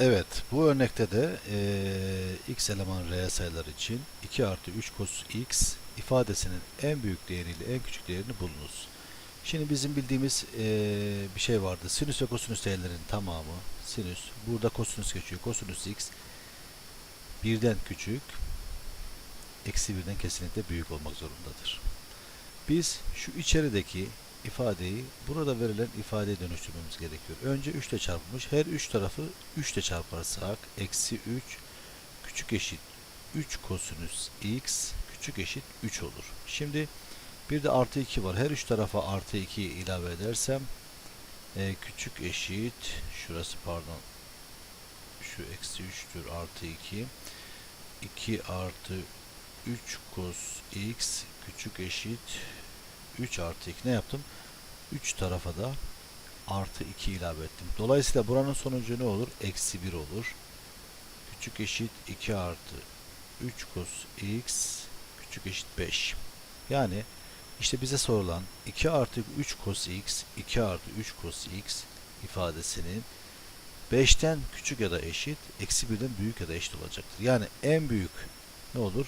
Evet, bu örnekte de eee, x eleman reel sayılar için 2 artı 3 cos x ifadesinin en büyük değeriyle en küçük değerini bulunuz. Şimdi bizim bildiğimiz eee, bir şey vardı. Sinüs ve kosinüs değerlerin tamamı sinüs. Burada kosinüs geçiyor. Kosinüs x birden küçük, eksi birden kesinlikle büyük olmak zorundadır. Biz şu içerideki ifadeyi burada verilen ifadeye dönüştürmemiz gerekiyor. Önce 3 ile çarpılmış. Her 3 tarafı 3 ile çarparsak eksi 3 küçük eşit 3 kosinüs x küçük eşit 3 olur. Şimdi bir de artı 2 var. Her 3 tarafa artı 2 ilave edersem e, küçük eşit şurası pardon şu eksi 3'tür artı 2 2 artı 3 cos x küçük eşit 3 artı 2 ne yaptım? 3 tarafa da artı 2 ilave ettim. Dolayısıyla buranın sonucu ne olur? Eksi 1 olur. Küçük eşit 2 artı 3 cos x küçük eşit 5. Yani işte bize sorulan 2 artı 3 cos x 2 artı 3 cos x ifadesinin 5'ten küçük ya da eşit, eksi 1'den büyük ya da eşit olacaktır. Yani en büyük ne olur?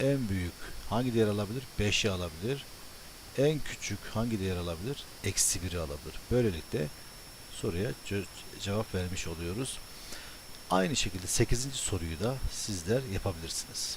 En büyük hangi değer alabilir? 5'i alabilir. En küçük hangi değer alabilir? Eksi 1'i alabilir. Böylelikle soruya ce- cevap vermiş oluyoruz. Aynı şekilde 8. soruyu da sizler yapabilirsiniz.